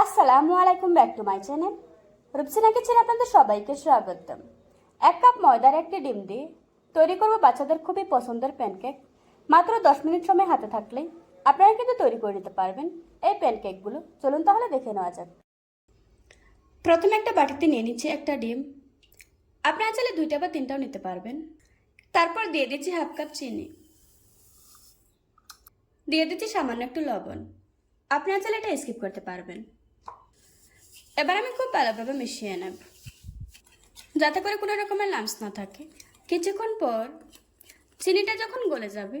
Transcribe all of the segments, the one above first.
আসসালামু আলাইকুম, back to my channel. Rupsina kitchen আপনাদের সবাইকে স্বাগতম। এক কাপ ময়দার একটি ডিম দিয়ে তৈরি করব বাচ্চাদের খুবই পছন্দের প্যানকেক মাত্র দশ মিনিট সময় হাতে থাকলেই আপনারা কিন্তু তৈরি করে নিতে পারবেন এই প্যানকেকগুলো চলুন তাহলে দেখে নেওয়া যাক। প্রথমে একটা বাটিতে নিয়ে নিচ্ছি একটা ডিম। আপনারা চাইলে দুইটা বা তিনটাও নিতে পারবেন। তারপর দিয়ে দিচ্ছি হাফ কাপ চিনি। দিয়ে দিচ্ছি সামান্য একটু লবণ। আপনারা চাইলে এটা স্কিপ করতে পারবেন। এবার আমি খুব ভালোভাবে মিশিয়ে নেব। যাতে করে কোনো রকমের লামস না থাকে। কিছুক্ষণ পর চিনিটা যখন গলে যাবে,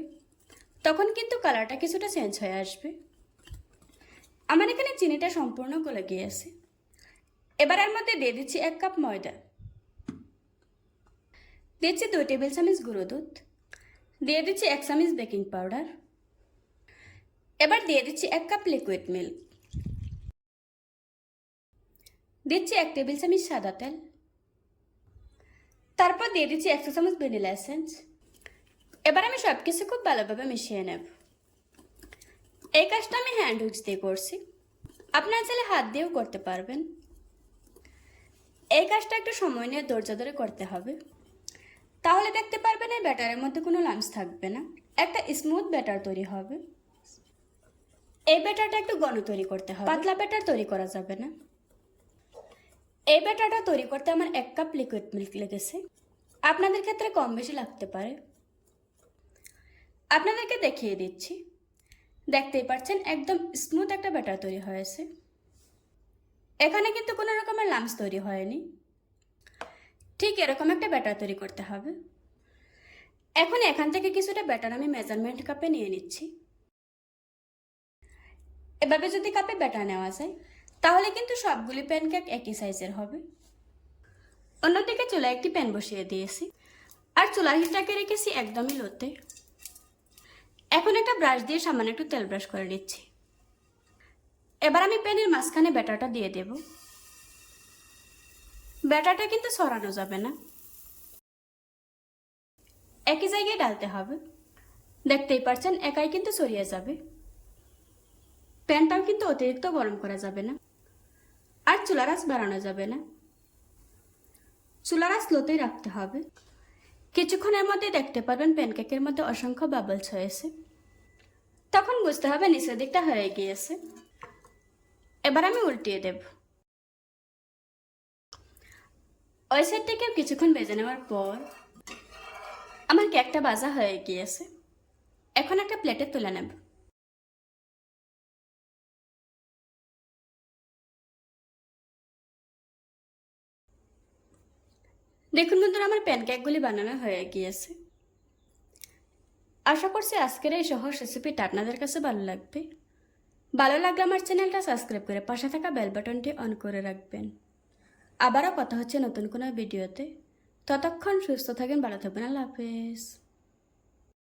তখন কিন্তু কালারটা কিছুটা চেঞ্জ হয়ে আসবে। আমার এখানে চিনিটা সম্পূর্ণ গলে গিয়েছে। এবার এর মধ্যে দিয়ে দিচ্ছি এক কাপ ময়দা। দিচ্ছি দুই টেবিল চামচ গুঁড়ো দুধ। দিয়ে দিচ্ছি এক চামচ বেকিং পাউডার। এবার দিয়ে দিচ্ছি এক কাপ লিকুইড মিল্ক দিচ্ছি এক টেবিল চামচ সাদা তেল। তারপর দিয়ে দিচ্ছি একশো চামচ ভ্যানিলা এসেন্স। এবার আমি সব কিছু খুব ভালোভাবে মিশিয়ে নেব। এই কাজটা আমি হ্যান্ড হুইক্স দিয়ে করছি। আপনার চাইলে হাত দিয়েও করতে পারবেন। এই কাজটা একটু সময় নিয়ে ধৈর্য ধরে করতে হবে। তাহলে দেখতে পারবেন এই ব্যাটারের মধ্যে কোনো লামস থাকবে না। একটা স্মুথ ব্যাটার তৈরি হবে। এই ব্যাটারটা একটু ঘন তৈরি করতে হবে। পাতলা ব্যাটার তৈরি করা যাবে না। এই ব্যাটারটা তৈরি করতে আমার এক কাপ লিকুইড মিল্ক লেগেছে। আপনাদের ক্ষেত্রে কম বেশি লাগতে পারে। আপনাদেরকে দেখিয়ে দিচ্ছি। দেখতেই পাচ্ছেন, একদম স্মুথ একটা ব্যাটার তৈরি হয়েছে। এখানে কিন্তু কোনো রকমের লামস তৈরি হয়নি। ঠিক এরকম একটা ব্যাটার তৈরি করতে হবে। এখন এখান থেকে কিছুটা ব্যাটার আমি মেজারমেন্ট কাপে নিয়ে নিচ্ছি। এভাবে যদি কাপে ব্যাটার নেওয়া যায় তাহলে কিন্তু সবগুলি প্যানকেক একই সাইজের হবে। অন্যদিকে চুলায় একটি প্যান বসিয়ে দিয়েছি। আর চুলার হিটটাকে রেখেছি একদমই লোতে। এখন একটা ব্রাশ দিয়ে সামান্য একটু তেল ব্রাশ করে নিচ্ছি। এবার আমি প্যানের মাঝখানে ব্যাটারটা দিয়ে দেব। ব্যাটারটা কিন্তু সরানো যাবে না। একই জায়গায় ডালতে হবে। দেখতেই পারছেন, একাই কিন্তু সরিয়ে যাবে। প্যানটাও কিন্তু অতিরিক্ত গরম করা যাবে না। আর চুলার আঁচ বাড়ানো যাবে না। চুলার আঁচ স্লোতেই রাখতে হবে। কিছুক্ষণের মধ্যে দেখতে পারবেন প্যানকেকের মধ্যে অসংখ্য বাবলস হয়েছে। তখন বুঝতে হবে নিচের দিকটা হয়ে গিয়েছে। এবার আমি উল্টিয়ে দেব। ওই সাইডটাকেও কিছুক্ষণ বেজে নেওয়ার পর আমার কেকটা বাজা হয়ে গিয়েছে। এখন একটা প্লেটে তুলে নেব। দেখুন বন্ধুরা, আমার প্যানকেকগুলি বানানো হয়ে গিয়েছে। আশা করছি আজকের এই সহজ রেসিপিটা আপনাদের কাছে ভালো লাগবে। ভালো লাগলে আমার চ্যানেলটা সাবস্ক্রাইব করে পাশে থাকা বেল বাটনটি অন করে রাখবেন। আবারও কথা হচ্ছে নতুন কোনো ভিডিওতে ততক্ষণ সুস্থ থাকেন, ভালো থাকবেন, আল্লাহ হাফেজ।